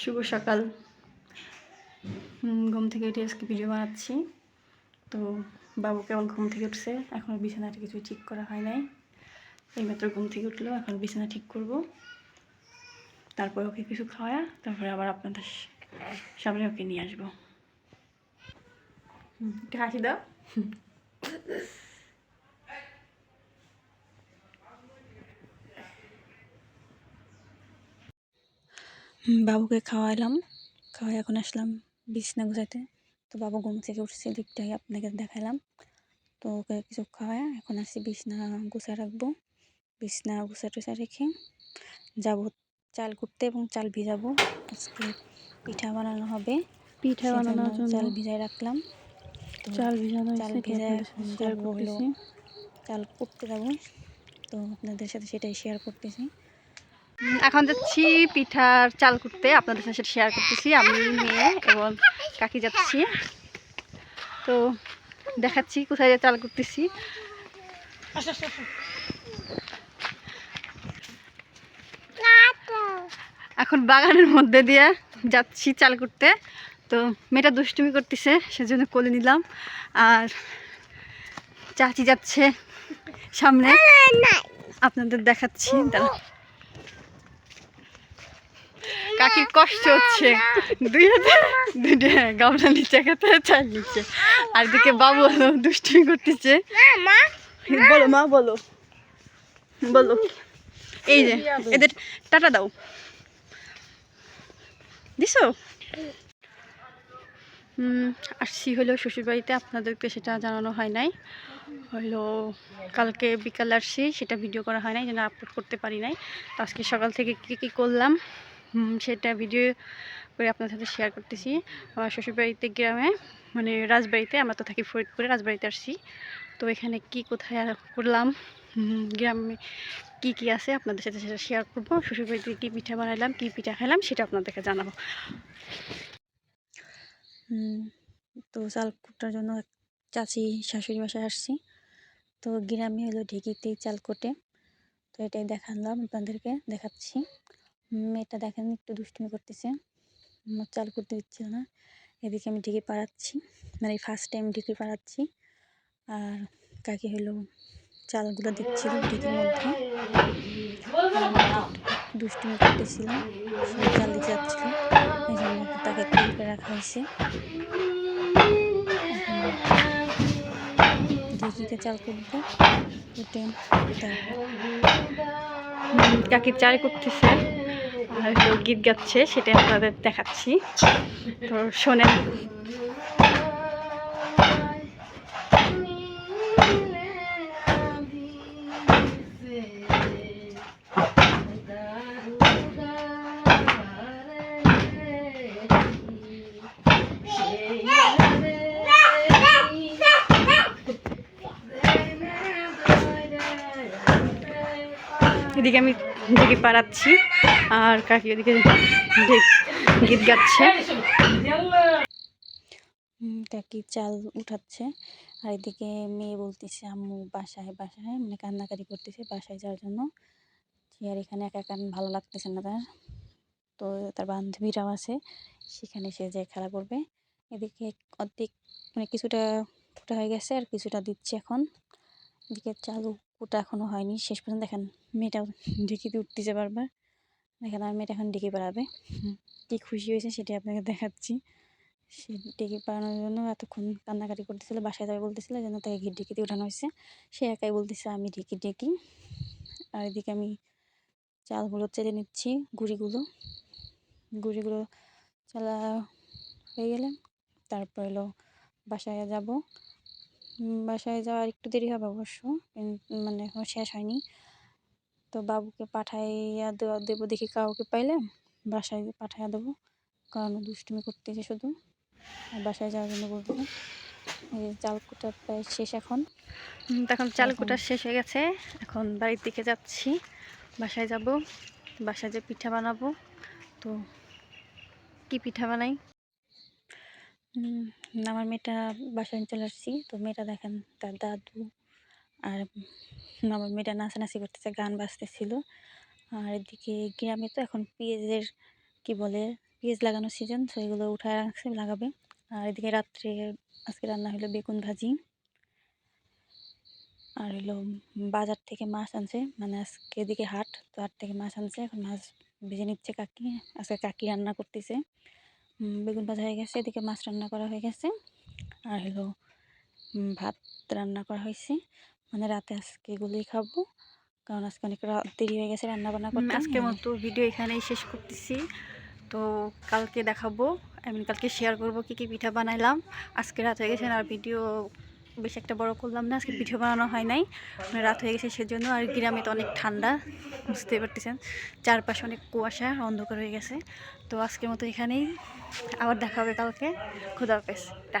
শুভ সকাল। ঘুম থেকে উঠে আজকে ভিডিও বানাচ্ছি। তো বাবু কেমন ঘুম থেকে উঠছে, এখন বিছানাটা কিছু ঠিক করা হয় নাই। এইমাত্র ঘুম থেকে উঠল, এখন বিছানা ঠিক করব। তারপর ওকে কিছু খাওয়া, তারপরে আবার আপনাদের সামনে ওকে নিয়ে আসব। হাসি দাও। বাবুকে খাওয়াইলাম। খাওয়াই এখন আসলাম বিছনা গুছাতে তো বাবু ঘুম থেকে উঠছে দিকটাই আপনাকে দেখালাম তো ওকে কিছু খাওয়ায় এখন আসছি বিছনা গুছা রাখব। বিছনা গুছা টুছা রেখে যাব চাল কুটতে এবং চাল ভিজাবো। আজকে পিঠা বানানো হবে পিঠা বানানোর জন্য। চাল ভিজাই রাখলাম। চাল ভিজানো চাল ভিজায় করতেছি? চাল কুটতে যাব। তো আপনাদের সাথে সেটাই শেয়ার করতেছি। এখন যাচ্ছি পিঠার চাল কুটতে। আপনাদের সাথে শেয়ার করতেছি, আমি, মেয়ে এবং কাকি যাচ্ছি। তো দেখাচ্ছি কোথায় চাল করতেছি এখন বাগানের মধ্যে দিয়ে যাচ্ছি চাল করতে তো মেয়েটা দুষ্টুমি করতেছে, সেজন্য কোলে নিলাম। আর চাচি যাচ্ছে সামনে। আপনাদের দেখাচ্ছি, দাঁড়ান। কাকির কষ্ট হচ্ছে। দুই হাতে দুইটা গামলা নিচে খেতে চাল নিচ্ছে। আর দিকে বাবু হলো দুষ্টুমি করতেছে। বলো মা, বলো। বলো। এই যে, এদের টাটা দাও। হুম আসছি হলো শ্বশুরবাড়িতে। আপনাদেরকে সেটা জানানো হয় নাই। হলো কালকে বিকাল আসছি, সেটা ভিডিও করা হয় নাই, যেন আপলোড করতে পারি নাই। তো আজকে সকাল থেকে কী কী করলাম? সেটা ভিডিও করে আপনাদের সাথে শেয়ার করতেছি। আমার শ্বশুরবাড়িতে গ্রামে মানে রাজবাড়িতে, আমরা তো থাকি ফরিদপুরে, রাজবাড়িতে আসছি। তো এখানে কি কোথায় করলাম? গ্রামে কি কি আছে আপনাদের সাথে সেটা শেয়ার করব। শ্বশুরবাড়িতে কী পিঠা বানালাম কী পিঠা খেলাম সেটা আপনাদেরকে জানাব। তো চাল কুটার জন্য চাচি, শাশুড়ি বাসায় আসছি। তো গ্রামে হলো ঢেকিতেই চাল কোটে। তো এটাই দেখালাম আপনাদেরকে, দেখাচ্ছি। মেয়েটা দেখেন একটু দুষ্টুমি করতেছে। আমার চাল করতে দিচ্ছিল না। এদিকে আমি ঢেকে পাড়াচ্ছি। মানে ফার্স্ট টাইম ঢেকে পাড়াচ্ছি। আর কাকে হলো চালগুলো দিচ্ছিল ঢেকের মধ্যে। দুষ্টুমি করতেছিল সে চাল দিতে যাচ্ছিল। এই জন্য তাকে খুলকে রাখা হয়েছে। ঢেকিতে চাল করব। কাকির চাল করতেছে। গীত গাচ্ছে সেটা আপনাদের দেখাচ্ছি। তো শোনেন। এদিকে আমি ঢেকে পাড়াচ্ছি, আর কাকি ওদিকে গীত গাচ্ছে। কাকি চাল উঠাচ্ছে, আর এদিকে মেয়ে বলতেছে, আম্মু বাসায় বাসায়। মানে কান্নাকাটি করতেছে বাসায় যাওয়ার জন্য। আর এখানে একা একা ভালো লাগতেছে না তার। তো তার বান্ধবীরাও আছে, সেখানে সে যে খেলা করবে। এদিকে অর্ধেক মানে কিছুটা ফুটা হয়ে গেছে, আর কিছুটা দিচ্ছে এখন। এদিকে চালু কুটা এখনও হয়নি। শেষ পর্যন্ত দেখেন মেয়েটাও ঢেকিতে উঠতেছে বারবার। দেখেন আর মেয়েটা এখন ডেকে বেড়াবে কি খুশি হয়েছে সেটাই আপনাকে দেখাচ্ছি। সে ডেকে পাড়ানোর জন্য এতক্ষণ কান্নাকাটি করতেছিল, বাসায় যাবে বলতেছিল যেন তাকে ঘি ডেকিতে উঠানো হয়েছে। সে একাই বলতেছে, আমি ডেকি ডেকি আর এদিকে আমি চালগুলো চেলে নিচ্ছি, গুঁড়িগুলো। গুঁড়িগুলো চালা হয়ে গেলে তারপর এলো, বাসায় যাব। বাসায় যাওয়ার একটু দেরি হবে অবশ্য মানে এখনও শেষ হয়নি। তো বাবুকে পাঠাইয়া দেওয়া দেবো দেখি কাউকে পাইলে বাসায় পাঠাইয়া দেবো। কারণ দুষ্টুমি করতেছে শুধু। আর বাসায় যাওয়ার জন্য বলব চাল কুটা প্রায় শেষ এখন। এখন চাল কুটা শেষ হয়ে গেছে। এখন বাড়ির দিকে যাচ্ছি। বাসায় যাব। বাসায় যে পিঠা বানাবো। তো কি পিঠা বানাই? আমার মেয়েটা বাসায় চলে আসছি। তো মেয়েটা দেখেন তার দাদু আর আমার মেয়েটা নাচানাচি করতেছে, গান বাজতেছিল। আর এদিকে গ্রামে তো এখন পেঁয়াজের কি বলে, পেঁয়াজ লাগানোর সিজন তো এগুলো উঠায় রাখছে, লাগাবে। আর এদিকে রাত্রে আজকে রান্না হলো বেগুন ভাজি। আর হলো বাজার থেকে মাছ আনছে মানে আজকে এদিকে হাট, তো হাট থেকে মাছ আনছে। এখন মাছ ভেজে নিচ্ছে কাকি, আজকে কাকি রান্না করতেছে। বেগুন ভাজা হয়ে গেছে, এদিকে মাছ রান্না করা হয়ে গেছে। আর হলো ভাত রান্না করা হয়েছে। মানে রাতে আজকে এগুলোই খাব, কারণ আজকে অনেক রাত দেরি হয়ে গেছে রান্না বান্না করতে। আজকে মতো ভিডিও এখানেই শেষ করতেছি। তো কালকে দেখাবো আমি কালকে শেয়ার করব কি কি পিঠা বানাইলাম। আজকে রাত হয়ে গেছে আর ভিডিও বেশি একটা বড় করলাম না, আজকে পিঠে বানানো হয় নাই। মানে রাত হয়ে গেছে সেজন্য, আর গ্রামে তো অনেক ঠান্ডা বুঝতে পারতেছেন। চারপাশে অনেক কুয়াশা, অন্ধকার হয়ে গেছে। তো আজকের মতো এখানেই, আবার দেখা হবে কালকে। খুদা হাফেজ, টাটা।